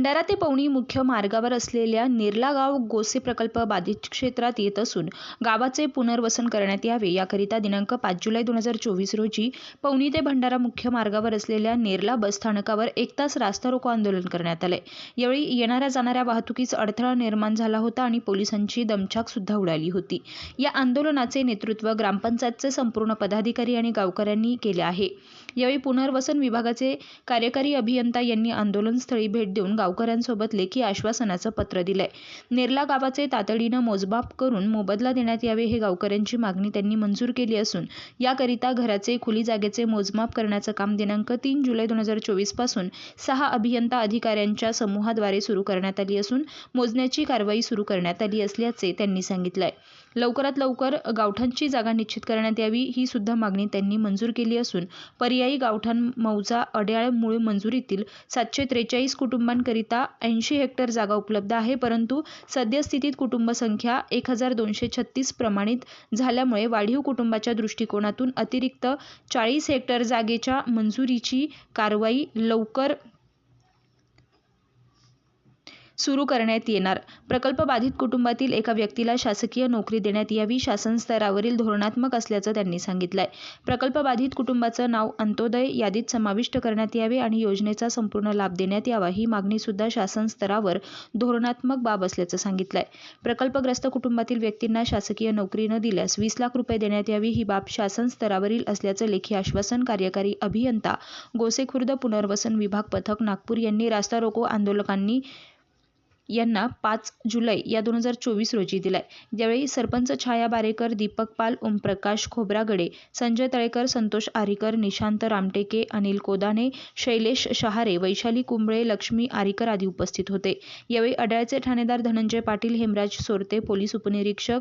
भंडारा ते पवनी मुख्य मार्गावर असलेल्या नेरला गाव गोसे प्रकल्प बाधित क्षेत्रात येत असून गावाचे पुनर्वसन करण्यात यावे याकरिता दिनांक पाच जुलै दोन हजार चोवीस रोजी पवनी ते भंडारा मुख्य मार्गावर असलेल्या नेरला बसस्थानकावर एक तास रास्ता रोको आंदोलन करण्यात आले यावेळी येणाऱ्या जाणाऱ्या वाहतुकीस अडथळा निर्माण झाला होता आणि पोलिसांची दमछाक सुद्धा उडाली होती. या आंदोलनाचे नेतृत्व ग्रामपंचायतचे संपूर्ण पदाधिकारी आणि गावकऱ्यांनी केले आहे. यावेळी पुनर्वसन विभागाचे कार्यकारी अभियंता यांनी आंदोलनस्थळी भेट देऊन गाव गावकऱ्यांसोबत लेखी आश्वासनाचं पत्र दिलंय. नेरला गावाचे तातडीनं मोजमाप करून मोबदला देण्यात यावे हे गावकऱ्यांची मागणी त्यांनी मंजूर केली असून याकरिता घराचे खुली जागेचे मोजमाप करण्याचं काम दिनांक तीन जुलै दोन हजार चोवीसपासून सहा अभियंता अधिकाऱ्यांच्या समूहाद्वारे सुरू करण्यात आली असून मोजण्याची कारवाई सुरू करण्यात आली असल्याचे त्यांनी सांगितलंय. लवकरात लवकर गावठांची जागा निश्चित करण्यात यावी ही सुद्धा मागणी त्यांनी मंजूर केली असून पर्यायी गावठाण मौजा अड्याळ मूळ मंजुरीतील सातशे त्रेचाळीस कुटुंबांकरिता ऐंशी हेक्टर जागा उपलब्ध आहे परंतु सद्यस्थितीत कुटुंब संख्या एक हजार दोनशे छत्तीस प्रमाणित झाल्यामुळे वाढीव कुटुंबाच्या दृष्टिकोनातून अतिरिक्त चाळीस हेक्टर जागेच्या मंजुरीची कारवाई लवकर सुरू करण्यात येणार. प्रकल्प बाधित कुटुंबातील एका व्यक्तीला शासकीय नोकरी देण्यात यावी. शासन स्तरावरील धोरणात्मक असल्याचं त्यांनी सांगितलंय. प्रकल्प बाधित कुटुंबाचं नाव अंत्योदय यादीत समाविष्ट करण्यात यावे आणि योजनेचा संपूर्ण लाभ देण्यात यावा ही मागणी सुद्धा शासन स्तरावर धोरणात्मक बाब असल्याचं सांगितलंय. प्रकल्पग्रस्त कुटुंबातील व्यक्तींना शासकीय नोकरी न दिल्यास वीस लाख रुपये देण्यात यावी ही बाब शासन स्तरावरील असल्याचं लेखी आश्वासन कार्यकारी अभियंता गोसेखुर्द पुनर्वसन विभाग पथक नागपूर यांनी रास्ता रोको आंदोलकांनी यांना पाच जुलै या दोन हजार चोवीस रोजी दिलाय. यावेळी सरपंच छाया बारेकर दीपक पाल ओमप्रकाश खोब्रागडे संजय तळेकर संतोष आरीकर निशांत रामटेके अनिल कोदाने शैलेश शहारे वैशाली कुंबळे लक्ष्मी आरीकर आदी उपस्थित होते. यावेळी अड्याळचे ठाणेदार धनंजय पाटील हेमराज सोरते पोलीस उपनिरीक्षक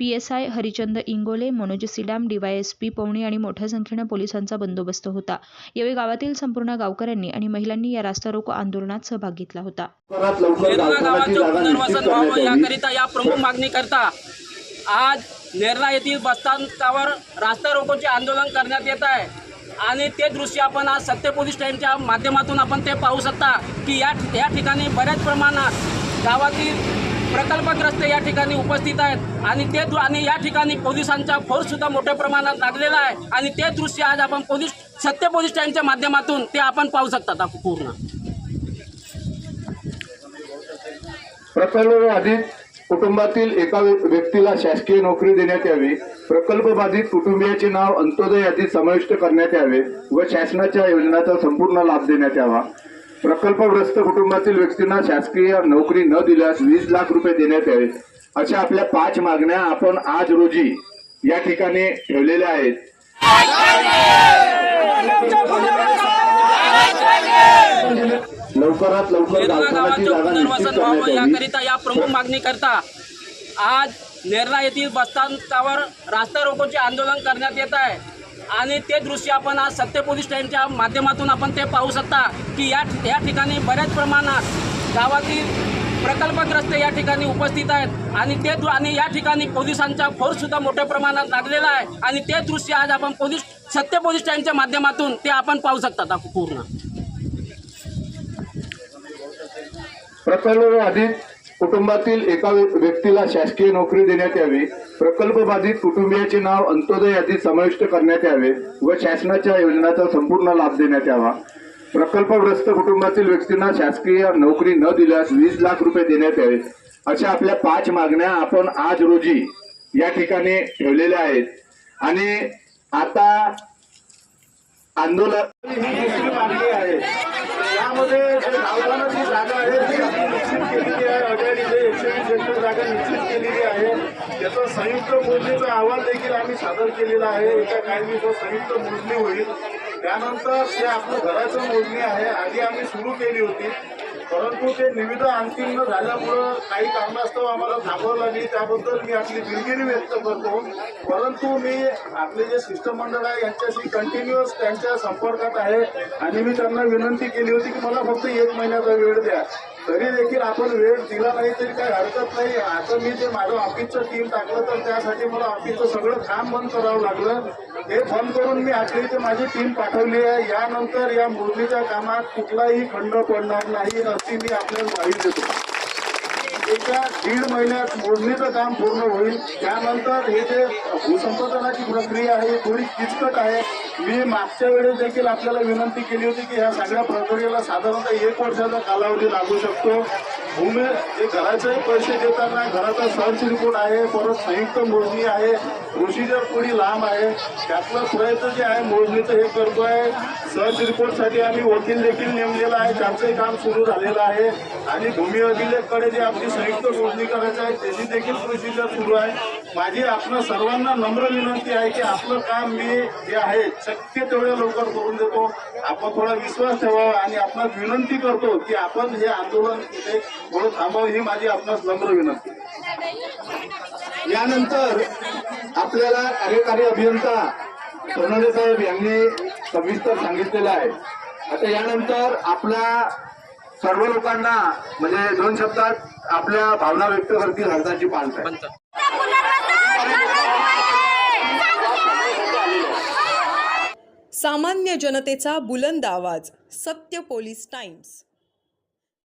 P S I Harichand Ingole Manoj Sidam DYSP Pawni आणि मोठ्या संख्येनं पोलिसांचा बंदोबस्त होता. यावेळी गावातील संपूर्ण गावकऱ्यांनी आणि महिलांनी या रास्ता रोको आंदोलनात सहभाग घेतला होता. याकरिता या प्रमुख मागणी करता आज नेरला येथील बसस्थानकावर रास्ता रोकोचे आंदोलन करण्यात येत आहे. आणि ते दृश्य आपण आज सत्य पोलीस स्टेशनच्या माध्यमातून आपण ते पाहू शकता की या या ठिकाणी बऱ्याच प्रमाणात गावातील प्रकल्पग्रस्त या ठिकाणी उपस्थित आहेत. आणि ते आणि या ठिकाणी पोलिसांचा फोर्स सुद्धा मोठ्या प्रमाणात लागलेला आहे. आणि ते दृश्य आज आपण पोलीस सत्य पोलीस स्टँडच्या माध्यमातून ते आपण पाहू शकतात पूर्ण. प्रकल्प बाधित कुटुंबातील एका व्यक्तीला शासकीय नोकरी देण्यात यावी. प्रकल्प बाधित कुटुंबियाचे नाव अंत्योदय यादीत समाविष्ट करण्यात यावे व शासनाच्या योजनाचा संपूर्ण लाभ देण्यात यावा. प्रकल्पग्रस्त कुटुंबातील व्यक्तींना शासकीय नोकरी न दिल्यास वीस लाख रुपये देण्यात यावे. अशा आपल्या पाच मागण्या आपण आज रोजी या ठिकाणी ठेवलेल्या आहेत. लवकरात लवकर गावाचं जागा निश्चित करण्यात याकरिता या प्रमुख मागणी करता आज नेरला येथील बसस्थानकावर रास्ता रोकोचे आंदोलन करण्यात येत आहे. आणि ते दृश्य आपण आज सत्य पोलीस स्टेशनच्या माध्यमातून आपण ते पाहू शकता की या या ठिकाणी बऱ्याच प्रमाणात गावातील प्रकल्पग्रस्त या ठिकाणी उपस्थित आहेत. आणि ते आणि या ठिकाणी पोलिसांचा फोर्ससुद्धा मोठ्या प्रमाणात लागलेला आहे. आणि ते दृश्य आज आपण पोलीस सत्य पोलीस स्टेशनच्या माध्यमातून ते आपण पाहू शकतात पूर्ण. प्रकल्प बाधित कुटुंबातील एका व्यक्तीला शासकीय नोकरी देण्यात यावी प्रकल्प बाधित कुटुंबियाचे नाव अंत्योदय यादीत समाविष्ट करण्यात यावे व शासनाच्या योजनांचा संपूर्ण लाभ देण्यात यावा. प्रकल्पग्रस्त कुटुंबातील व्यक्तींना शासकीय नोकरी न दिल्यास वीस लाख रुपये देण्यात यावे. अशा आपल्या पाच मागण्या आपण आज रोजी या ठिकाणी ठेवलेल्या आहेत. आणि आता आंदोलन मागणी आहे यामध्ये जे गावठाणाची जागा आहे ती आम्ही निश्चित केलेली आहे अड्याडीचे एकशे वीस हेक्टर जागा निश्चित केलेली आहे. त्याचा संयुक्त मोजणीचा अहवाल देखील आम्ही सादर केलेला आहे. एका काही दिवसात संयुक्त मोजणी होईल. त्यानंतर ते आपलं घराचं मोजणी आहे आधी आम्ही सुरू केली होती. परंतु ते निविदा अंतिम न झाल्यामुळं काही कारणास्तव आम्हाला थांबावं लागली. त्याबद्दल मी आपली दिलगिरी व्यक्त करतो. परंतु मी आपले जे शिष्टमंडळ आहे यांच्याशी कंटिन्युअस त्यांच्या संपर्कात आहे. आणि मी त्यांना विनंती केली होती की मला फक्त एक महिन्याचा वेळ द्या. तरी देखील आपण वेळ दिला नाही तरी काही हरकत नाही. आता मी ते माझं ऑफिसचं टीम टाकलं तर त्यासाठी मला ऑफिसचं सगळं काम बंद करावं लागलं. हे बंद करून मी आपली इथे माझी टीम पाठवली आहे. यानंतर या मोजणीच्या कामात कुठलाही खंड पडणार नाही अशी मी आपल्याला ग्वाही देतो. एका दीड महिन्यात मोजणीचं काम पूर्ण होईल. त्यानंतर हे जे भूसंपादनाची प्रक्रिया आहे थोडी किचकट आहे. मी मागच्या वेळेस देखील आपल्याला विनंती केली होती की ह्या सगळ्या प्रक्रियेला साधारणतः एक वर्षाचा कालावधी लागू शकतो. भूमी हे घराचे पैसे देताना घराचा सर्च रिपोर्ट आहे परत संयुक्त मोजणी आहे. प्रोसिजर थोडी लांब आहे त्यातलं प्रयत्न जे आहे मोजणीचं हे करतोय. सर्च रिपोर्टसाठी आम्ही वकील देखील नेमलेला आहे त्यांचंही काम सुरू झालेलं आहे. आणि भूमी अभिलेखकडे जे आपली संयुक्त मोजणी करायचं आहे त्याची देखील प्रोसिजर सुरू आहे. माझी आपलं सर्वांना नम्र विनंती आहे की आपलं काम मी जे आहे शक्य तेवढ्या लवकर करून देतो. आपण थोडा विश्वास ठेवावा आणि आपण विनंती करतो की आपण हे आंदोलन थोडं थांबावं ही माझी आपणास नम्र विनंती. यानंतर आपल्याला कार्यकारी अभियंता सोनवणे साहेब यांनी सविस्तर सांगितलेलं आहे. आता यानंतर आपल्या सर्व लोकांना म्हणजे दोन शब्दात आपल्या भावना व्यक्त करतील हरदाची पालत सामान्य जनतेचा बुलंद आवाज सत्य पोलीस टाइम्स.